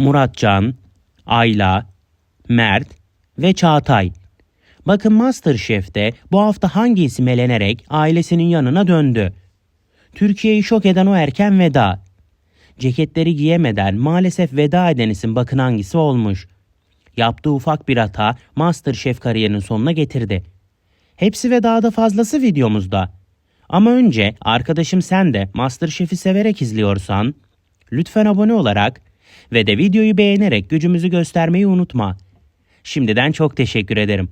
Muratcan, Ayla, Mert ve Çağatay. Bakın Masterchef'te bu hafta hangi isim elenerek ailesinin yanına döndü? Türkiye'yi şok eden o erken veda. Ceketleri giyemeden maalesef veda eden isim bakın hangisi olmuş. Yaptığı ufak bir hata Masterchef kariyerinin sonuna getirdi. Hepsi ve daha da fazlası videomuzda. Ama önce arkadaşım sen de Masterchef'i severek izliyorsan lütfen abone olarak ve de videoyu beğenerek gücümüzü göstermeyi unutma. Şimdiden çok teşekkür ederim.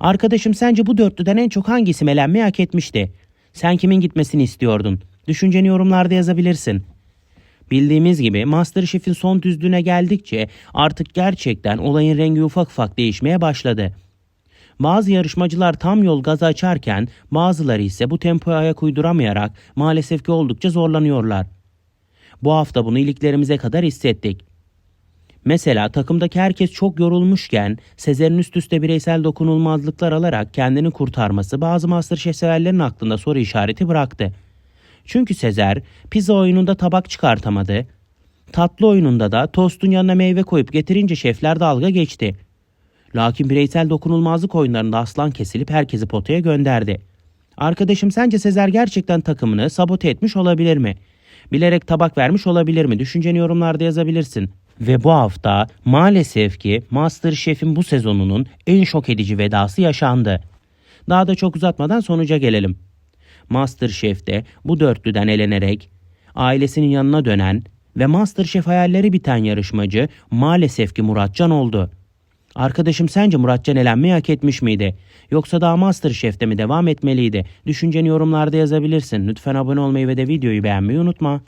Arkadaşım sence bu dörtlüden en çok hangisi elenmeyi hak etmişti? Sen kimin gitmesini istiyordun? Düşünceni yorumlarda yazabilirsin. Bildiğimiz gibi Masterchef'in son düzlüğüne geldikçe artık gerçekten olayın rengi ufak ufak değişmeye başladı. Bazı yarışmacılar tam yol gaza açarken bazıları ise bu tempoya ayak uyduramayarak maalesef ki oldukça zorlanıyorlar. Bu hafta bunu iliklerimize kadar hissettik. Mesela takımdaki herkes çok yorulmuşken Sezer'in üst üste bireysel dokunulmazlıklar alarak kendini kurtarması bazı Masterchef severlerin aklında soru işareti bıraktı. Çünkü Sezer pizza oyununda tabak çıkartamadı. Tatlı oyununda da tostun yanına meyve koyup getirince şefler dalga geçti. Lakin bireysel dokunulmazlık oyunlarında aslan kesilip herkesi potaya gönderdi. Arkadaşım sence Sezer gerçekten takımını sabote etmiş olabilir mi? Bilerek tabak vermiş olabilir mi? Düşünceni yorumlarda yazabilirsin. Ve bu hafta maalesef ki Masterchef'in bu sezonunun en şok edici vedası yaşandı. Daha da çok uzatmadan sonuca gelelim. Masterchef'te bu dörtlüden elenerek ailesinin yanına dönen ve Masterchef hayalleri biten yarışmacı maalesef ki Muratcan oldu. Arkadaşım sence Muratcan elenmeyi hak etmiş miydi? Yoksa daha Masterchef'te mi devam etmeliydi? Düşünceni yorumlarda yazabilirsin. Lütfen abone olmayı ve de videoyu beğenmeyi unutma.